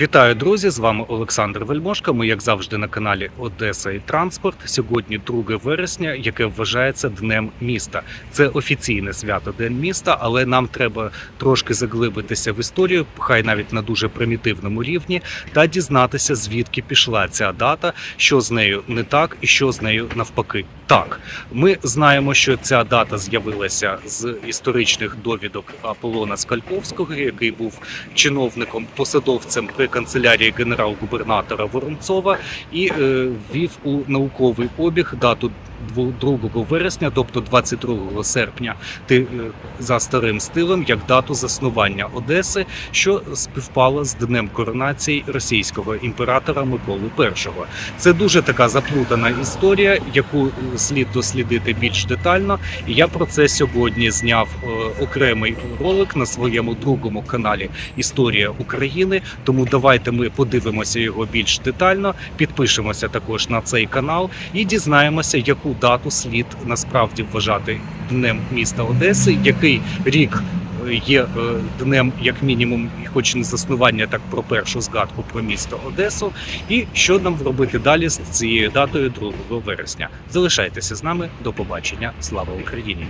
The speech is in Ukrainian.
Вітаю, друзі! З вами Олександр Вельмошка. Ми, як завжди, на каналі Одеса і Транспорт. Сьогодні 2 вересня, яке вважається Днем міста. Це офіційне свято День міста, але нам треба трошки заглибитися в історію, хай навіть на дуже примітивному рівні, та дізнатися, звідки пішла ця дата, що з нею не так і що з нею навпаки. Так, ми знаємо, що ця дата з'явилася з історичних довідок Аполлона Скальковського, який був чиновником, посадовцем при канцелярії генерал-губернатора Воронцова, і е, ввів у науковий обіг дату 2 вересня, тобто 22 серпня, ти е, за старим стилем, як дату заснування Одеси, що співпало з днем коронації російського імператора Миколи І. Це дуже така заплутана історія, яку е, слід дослідити більш детально. І я про це сьогодні зняв е, окремий ролик на своєму другому каналі Історія України. Тому давайте ми подивимося його більш детально, підпишемося також на цей канал і дізнаємося, яку дату слід насправді вважати днем міста Одеси, який рік. е, Є е, днем, як мінімум, хоч не заснування, так про першу згадку про місто Одесу, і що нам робити далі з цією датою 2 вересня. Залишайтеся з нами. До побачення. Слава Україні!